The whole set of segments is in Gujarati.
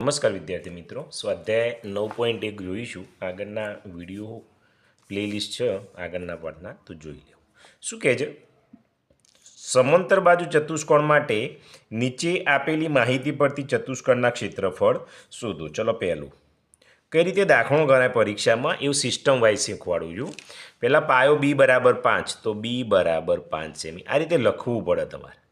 નમસ્કાર વિદ્યાર્થી મિત્રો, સ્વાધ્યાય નવ પોઈન્ટ એક જોઈશું. આગળના વીડિયો પ્લેલિસ્ટ છે, આગળના પાઠના, તો જોઈ લેવું. શું કહે છે? સમાંતર બાજુ ચતુષ્કોણ માટે નીચે આપેલી માહિતી પરથી ચતુષ્કોણના ક્ષેત્રફળ શોધો. ચલો પહેલું. કઈ રીતે દાખલો ગણાય પરીક્ષામાં? એવું સિસ્ટમ વાઇઝ શીખવાડું છું. પહેલાં પાયો બી બરાબર પાંચ, તો બી બરાબર પાંચ સેમી. આ રીતે લખવું પડે તમારે.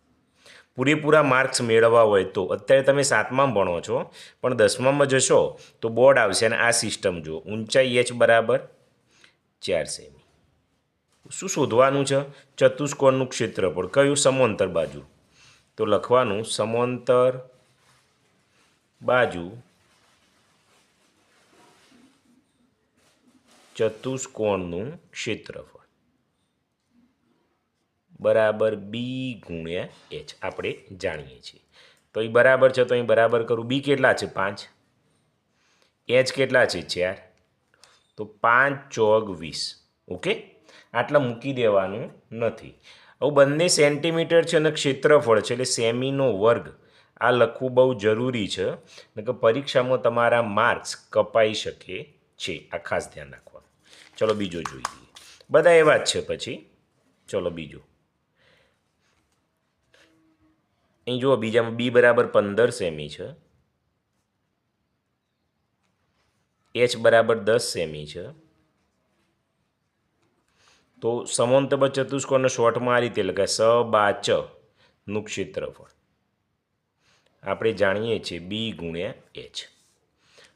પૂરેપૂરા માર્ક્સ મેળવવા હોય તો અત્યારે તમે સાતમામાં ભણો છો, પણ દસમામાં જશો તો બોર્ડ આવશે અને આ સિસ્ટમ જુઓ. ઊંચાઈ એચ બરાબર ચાર સેમી. શું શોધવાનું છે? ચતુષ્કોણનું ક્ષેત્રફળ. કયું સમાંતર બાજુ? તો લખવાનું સમાંતર બાજુ ચતુષ્કોણનું ક્ષેત્રફળ. બરાબર બી ગુણ્યા એચ આપણે જાણીએ છીએ. તો અહીં બરાબર છે તો અહીં બરાબર કરું. બી કેટલા છે? પાંચ. એચ કેટલા છે? ચાર. તો પાંચ ચોગ વીસ. ઓકે? આટલા મૂકી દેવાનું નથી. હવે બંને સેન્ટીમીટર છે અને ક્ષેત્રફળ છે એટલે સેમીનો વર્ગ. આ લખવું બહુ જરૂરી છે. કે પરીક્ષામાં તમારા માર્ક્સ કપાઈ શકે છે. આ ખાસ ધ્યાન રાખવાનું. ચલો બીજો જોઈ લઈએ બધા એવા જ છે પછી. ચલો બીજો. અહીં જુઓ, બીજામાં બી બરાબર પંદર સેમી છે. એચ બરાબર દસ સેમી છે. તો સમાંતર ચતુષ્કોણને શોર્ટમાં આ રીતે લખાય, સ, બા, ચ, નું ક્ષેત્રફળ. આપણે જાણીએ છીએ બી ગુણ્યા એચ.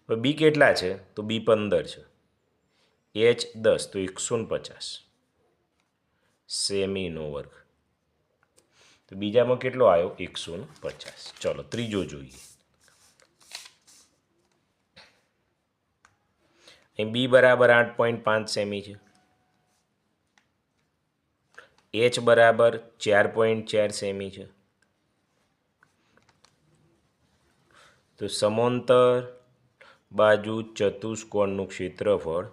હવે બી કેટલા છે? તો બી પંદર છે. એચ દસ, તો એકસો ને પચાસ. સેમીનો વર્ગ. તો બીજામાં કેટલો આવ્યો? એકસો પચાસ. ચલો, ત્રીજો જોઈએ. અહીં બી બરાબર આઠ પોઈન્ટ પાંચ સેમી છે. એચ બરાબર ચાર પોઈન્ટ ચાર સેમી છે. તો સમાંતર બાજુ ચતુષ્કોણનું ક્ષેત્રફળ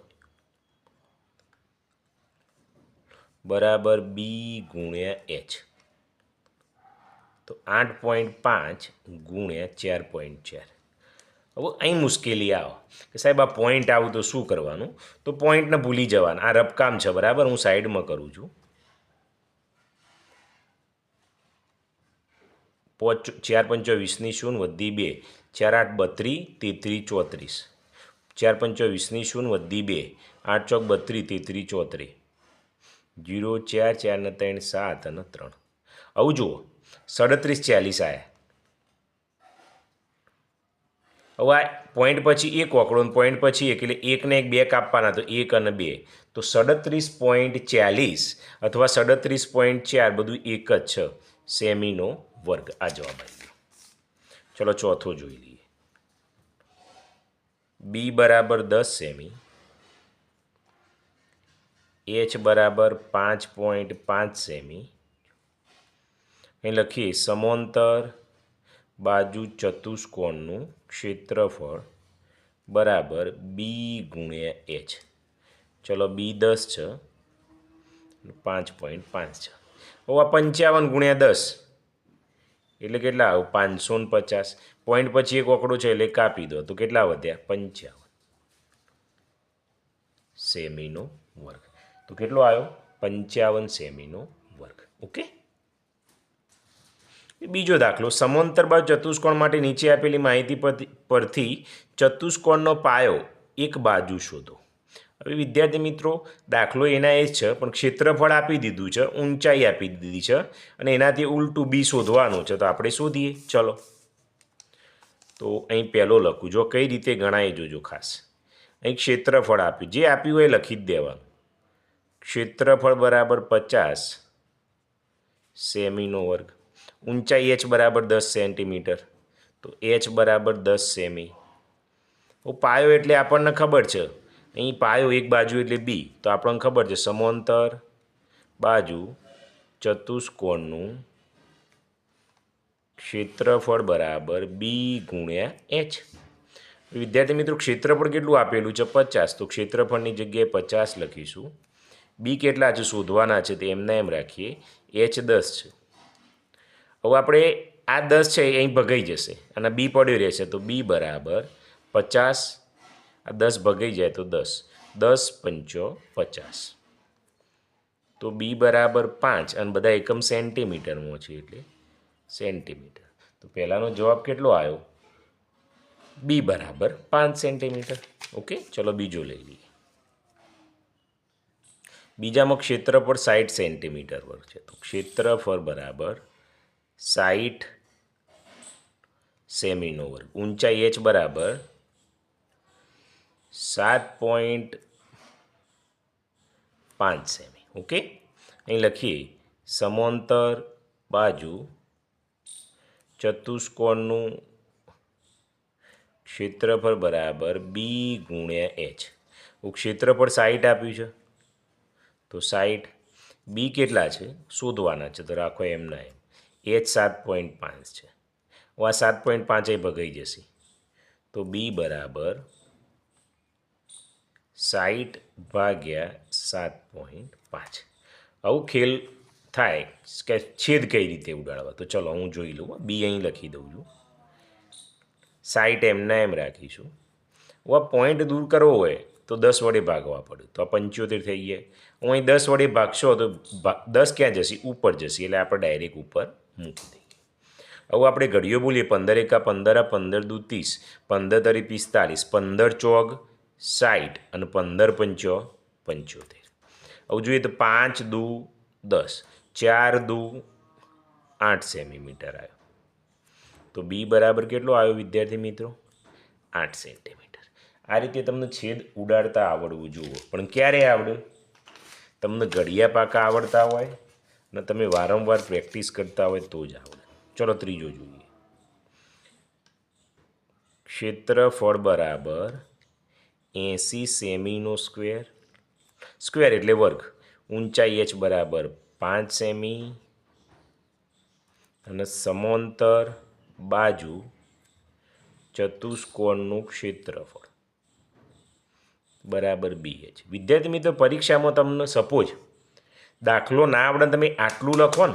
બરાબર બી ગુણ્યા એચ. તો આઠ પોઈન્ટ પાંચ ગુણ્યા ચાર પોઈન્ટ ચાર. હવે અહીં મુશ્કેલી આવો. કે સાહેબ, આ પોઈન્ટ આવું તો શું કરવાનું? તો પોઈન્ટને ભૂલી જવાના. આ રબકામ છે, બરાબર? હું સાઈડમાં કરું છું. પોચ, ચાર પંચો વીસની શૂન્ય વધી બે. ચાર આઠ બત્રીસ, તેત્રીસ ચોત્રીસ. ચાર પંચો વીસની શૂન્ય વધી બે. આઠ ચોક બત્રીસ, તેત્રીસ ચોત્રીસ. જીરો ચાર ચાર ને ત્રણ, સાત અને ત્રણ. આવું જુઓ. સડત્રીસ ચાલીસ આવ્યા હવે આ પોઈન્ટ પછી એક ઓકળો પોઈન્ટ પછી એક, એટલે એકને એક બે કાપવાના, તો એક અને બે. તો સડત્રીસ પોઈન્ટ ચાલીસ અથવા સડત્રીસ પોઈન્ટ ચાર, બધું એક જ છે. સેમીનો વર્ગ. આ જવાબ આવી ગયો. ચલો ચોથો જોઈ લઈએ. બી બરાબર દસ સેમી. એચ બરાબર પાંચ પોઈન્ટ પાંચ સેમી. અહીં લખીએ, સમાંતર બાજુ ચતુષ્કોણનું ક્ષેત્રફળ બરાબર બી ગુણ્યા એચ ચલો બી દસ છે. પાંચ પોઈન્ટ પાંચ છે. હવે આ પંચાવન ગુણ્યા દસ. એટલે કેટલા આવું, પાંચસો ને પચાસ. પોઈન્ટ પછી એક ઓકડો છે એટલે કાપી દો. તો કેટલા વધ્યા? પંચાવન. સેમીનો વર્ગ. તો કેટલો આવ્યો? પંચાવન સેમીનો વર્ગ. ઓકે? બીજો દાખલો, સમાંતર બાજુ ચતુષ્કોણ માટે નીચે આપેલી માહિતી પરથી ચતુષ્કોણનો પાયો એક બાજુ શોધો. હવે વિદ્યાર્થી મિત્રો, દાખલો એના એ જ છે, પણ ક્ષેત્રફળ આપી દીધું છે, ઊંચાઈ આપી દીધી છે, અને એનાથી ઉલટું બી શોધવાનું છે, તો આપણે શોધીએ. ચલો. તો અહીં પહેલો લખું, જો કઈ રીતે ગણાય જોજો ખાસ. અહીં ક્ષેત્રફળ આપ્યું, જે આપ્યું હોય લખી જ દેવાનું. ક્ષેત્રફળ બરાબર પચાસ સેમીનો વર્ગ. ઊંચાઈ એચ બરાબર દસ સેન્ટીમીટર. તો એચ બરાબર દસ સેમી. ઓ પાયો એટલે આપણને ખબર છે. અહીં પાયો એક બાજુ એટલે બી તો આપણને ખબર છે સમાંતર બાજુ ચતુષ્કોણનું ક્ષેત્રફળ બરાબર બી ગુણ્યા એચ વિદ્યાર્થી મિત્રો, ક્ષેત્રફળ કેટલું આપેલું છે? પચાસ. તો ક્ષેત્રફળની જગ્યાએ પચાસ લખીશું. બી કેટલા છે? શોધવાના છે. તે એમના એમ રાખીએ. એચ દસ છે. હવે આપણે આ દસ છે એ અહીં ભગાઈ જશે અને બી પડ્યો રહેશે તો બી બરાબર પચાસ, આ દસ ભગાઈ જાય તો દસ દસ પંચો પચાસ. તો બી બરાબર પાંચ અને બધા એકમ સેન્ટીમીટરમાં છે એટલે સેન્ટીમીટર. તો પહેલાંનો જવાબ કેટલો આવ્યો? બી બરાબર પાંચ સેન્ટીમીટર. ઓકે, ચલો બીજો લઈ લઈએ. બીજામાં ક્ષેત્રફળ સાઠ સેન્ટીમીટર પર છે. તો ક્ષેત્રફળ બરાબર સાઠ સેમીનો વર્ગ ઊંચાઈ એચ બરાબર સાત પોઈન્ટ પાંચ સેમી. ઓકે? અહીં લખીએ. સમાંતર બાજુ ચતુષ્કોણનું ક્ષેત્રફળ બરાબર બી ગુણ્યા એચ ક્ષેત્રફળ સાઈઠ આપ્યું છે. તો સાઈઠ બી કેટલા છે? શોધવાના છે. તો રાખો એમના એમ એચ સાત પોઈન્ટ પાંચ છે. હવે આ સાત પોઈન્ટ પાંચ એ ભગાઈ જશે. તો બી બરાબર સાઠ ભાગ્યા સાત પોઈન્ટ પાંચ. આવું ખેલ થાય કે છેદ કઈ રીતે ઉડાડવા? તો ચલો હું જોઈ લઉં બી અહીં લખી દઉં છું. સાઈટ એમના એમ રાખીશું. હું આ પોઈન્ટ દૂર કરવો હોય તો દસ વડે ભાગવા પડે. તો આ પંચોતેર થઈ ગયા. હું અહીં દસ વડે ભાગશો તો દસ ક્યાં જશે? ઉપર જશે. એટલે આપણે ડાયરેક્ટ ઉપર મૂકી દઈએ. હવે આપણે ઘડીઓ બોલીએ, પંદર એકા પંદર આ પંદર દુ ત્રીસ, પંદર તરી પિસ્તાલીસ, પંદર ચોગ સાઠ અને પંદર પંચો પંચોતેર. હવે જોઈએ તો પાંચ દુ દસ, ચાર દુ આઠ સેમીમીટર આવ્યો. તો બી બરાબર કેટલો આવ્યો વિદ્યાર્થી મિત્રો? આઠ સેન્ટીમીટર. આ રીતે તમને છેદ ઉડાડતા આવડવું જુઓ. પણ ક્યારે આવડે? તમને ઘડિયા પાકા આવડતા હોય? અને તમે વારંવાર પ્રેક્ટિસ કરતા હોય તો જ આવડે ચલો ત્રીજો જોઈએ. ક્ષેત્રફળ બરાબર એંસી સેમીનો સ્ક્વેર. સ્ક્વેર એટલે વર્ગ. ઊંચાઈ એચ બરાબર પાંચ સેમી. અને સમાંતર બાજુ ચતુષ્કોણનું ક્ષેત્રફળ. બરાબર બી એચ. વિદ્યાર્થી મિત્રો, પરીક્ષામાં તમને સપોઝ દાખલો ના આવડે તમે આટલું લખો ને,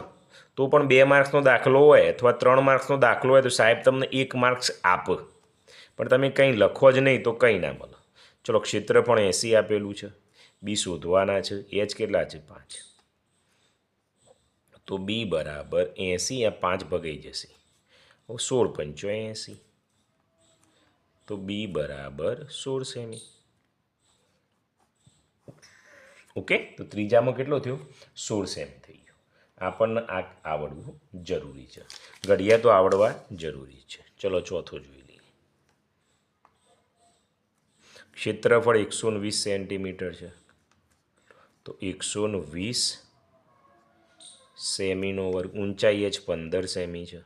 તો પણ બે માર્ક્સનો દાખલો હોય અથવા ત્રણ માર્ક્સનો દાખલો હોય તો સાહેબ તમને એક માર્ક્સ આપ. પણ તમે કંઈ લખો જ નહીં તો કંઈ ના મળે. ચલો પણ એંસી આપેલું છે. બી શોધવાના છે. એચ કેટલા છે? પાંચ. તો બી બરાબર એંસી આ પાંચ ભગાઈ જશે. સોળ પંચો એંસી તો બી બરાબર સોળ સેમી. ઓકે? તો ત્રીજામાં કેટલો થયો? સોળ સેમ થઈ ગયો. આપણને આ આવડવું જરૂરી છે. ઘડિયા તો આવડવા જરૂરી છે. ચલો ચોથો જોઈ લઈએ. ક્ષેત્રફળ એકસો વીસ સેન્ટીમીટર છે. તો એકસો વીસ સેમીનો વર્ગ, ઊંચાઈ જ પંદર સેમી છે.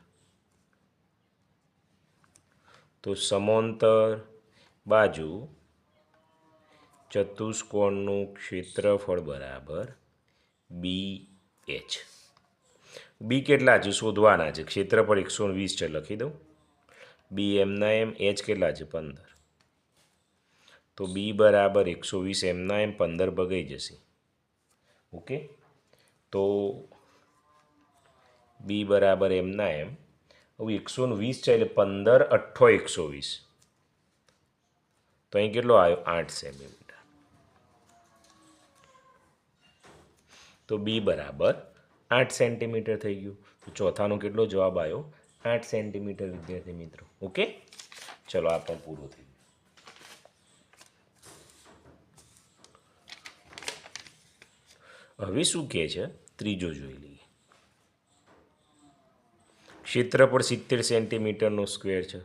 તો સમાંતર બાજુ ચતુષ્કોણનું ક્ષેત્રફળ બરાબર બી એચ બી કેટલા છે? શોધવાના છે. ક્ષેત્રફળ એકસો વીસ છે, લખી દઉં. બી એમના એમ એચ કેટલા છે? પંદર. તો બી બરાબર એકસો વીસ એમના એમ પંદર ભગાઈ જશે. ઓકે? તો બી બરાબર એમના એમ હવે એકસો વીસ છે, એટલે પંદર અઠ્ઠો એકસો વીસ. તો અહીં કેટલો આવ્યો? આઠ સેમીમીટર તો બી બરાબર આઠ સેન્ટીમીટર થઈ ગયું. તો ચોથાનો કેટલો જવાબ આવ્યો? આઠ સેન્ટીમીટર, વિદ્યાર્થી મિત્રો. ઓકે? ચલો, આ પણ પૂરું થઈ ગયું. હવે શું કહે છે? ત્રીજો જોઈ લઈએ. ક્ષેત્રફળ સિત્તેર સેન્ટીમીટરનો સ્ક્વેર છે.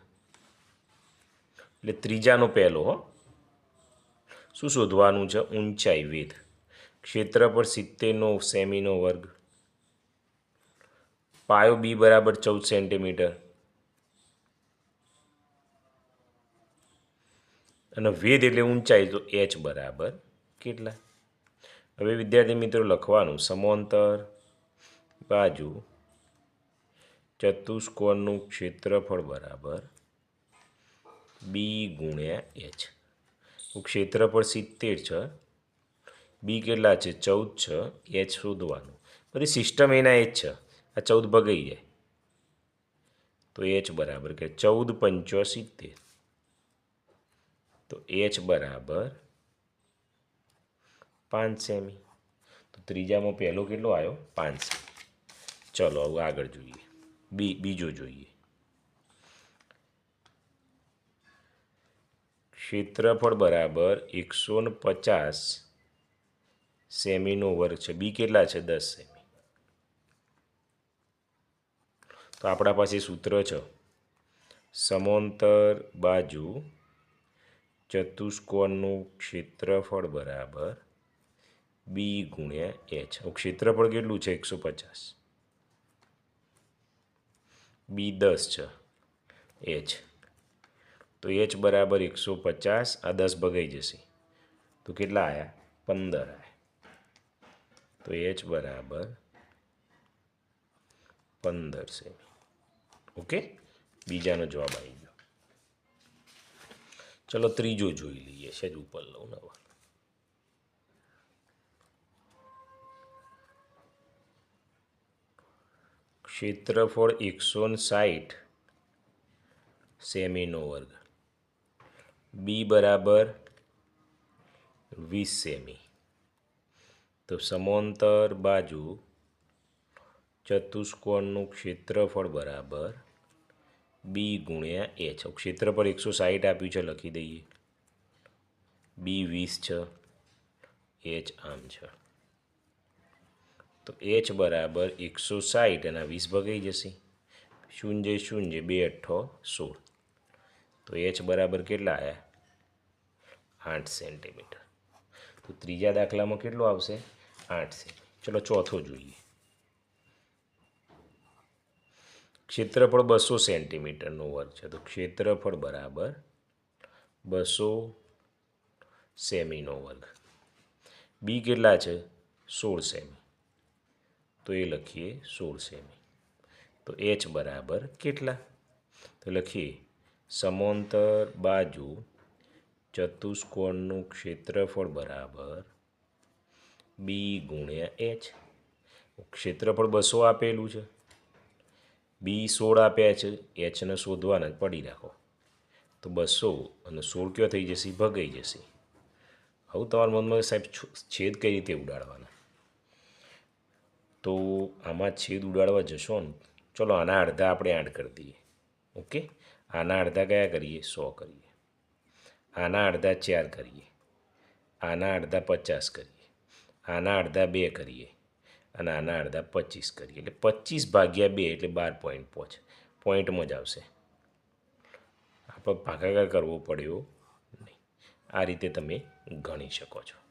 એટલે ત્રીજાનો પહેલો, હો. શું શોધવાનું છે? ઊંચાઈ વેધ ક્ષેત્રફળ સિત્તેરનો સેમીનો વર્ગ. પાયો બી બરાબર ચૌદ સેન્ટીમીટર. અને વેદ એટલે ઊંચાઈ, તો એચ બરાબર કેટલા? હવે વિદ્યાર્થી મિત્રો લખવાનું, સમાંતર બાજુ ચતુષ્કોણનું ક્ષેત્રફળ બરાબર બી ગુણ્યા એચ. ક્ષેત્રફળ સિત્તેર છે. બી કેટલા છે? ચૌદ છે. એચ શોધવાનું. બધી સિસ્ટમ એના એ જ છે. આ ચૌદ ભગાઈ જાય. તો એચ બરાબર કે ચૌદ પંચો સિત્તેર તો એચ બરાબર પાંચ સેમી. તો ત્રીજામાં પહેલો કેટલો આવ્યો? પાંચ ચલો હવે આગળ જોઈએ. બી, બીજો જોઈએ. ક્ષેત્રફળ બરાબર એકસો ને પચાસ સેમીનો વર્ગ છે. બી કેટલા છે? દસ સેમી. તો આપણા પાસે સૂત્ર છે. સમાંતર બાજુ ચતુષ્કોણનું ક્ષેત્રફળ બરાબર બી ગુણ્યા એચ ક્ષેત્રફળ કેટલું છે? એકસો પચાસ. બી દસ છે. એચ તો એચ બરાબર એકસો પચાસ. આ દસ ભગાઈ જશે. તો કેટલા આવ્યા પંદર આવ્યા તો એચ બરાબર પંદર સેમી ઓકે? બીજાનો જવાબ આવી ગયો. ચલો ત્રીજો જોઈ લઈએ છે જ ઉપર લઉં નવા. ક્ષેત્રફળ એકસો સાઠ સેમીનો વર્ગ. બી બરાબર વીસ સેમી. તો સમાંતર બાજુ ચતુષ્કોણનું ક્ષેત્રફળ બરાબર બી ગુણ્યા એ છે ક્ષેત્રફળ એકસો સાહીઠ આપ્યું છે, લખી દઈએ. બી વીસ છે એચ આમ છે. તો એચ બરાબર એકસો સાઠ એના વીસ ભગાઈ જશે. શૂન્ય શૂન્ય, બે અઠ્ઠો સોળ. તો એચ બરાબર કેટલા આવ્યા આઠ સેન્ટીમીટર. તો ત્રીજા દાખલામાં કેટલું આવશે? આઠ છે. ચલો ચોથો જોઈએ. ક્ષેત્રફળ બસો સેન્ટીમીટરનો વર્ગ છે. તો ક્ષેત્રફળ બરાબર બસો સેમીનો વર્ગ. બી કેટલા છે? સોળ સેમી. તો એ લખીએ સોળ સેમી. તો એચ બરાબર કેટલા? તો લખીએ સમાંતર બાજુ ચતુષ્કોણનું ક્ષેત્રફળ બરાબર બી ગુણ્યા એચ. ક્ષેત્રફળ બસો આપેલું છે. બી સોળ આપ્યા છે. એચને શોધવાના જ પડી રાખો. તો બસો અને સોળ કયો થઈ જશે? ભગાઈ જશે. હવે, તમારા મનમાં સાહેબ છેદ કઈ રીતે ઉડાડવાના? તો આમાં છેદ ઉડાડવા જશો ને, ચલો આના અડધા આપણે એડ કરી દઈએ. ઓકે? આના અડધા કયા કરીએ? સો કરીએ. આના અડધા ચાર કરીએ. આના અડધા પચાસ કરીએ. આના અડધા બે કરીએ અને આના અડધા પચીસ કરીએ. એટલે પચીસ ભાગ્યા બે એટલે બાર પોઈન્ટ પાંચ. પોઈન્ટમાં જ આવશે. આપણે ભાગાકાર કરવો પડ્યો નહીં. આ રીતે તમે ગણી શકો છો.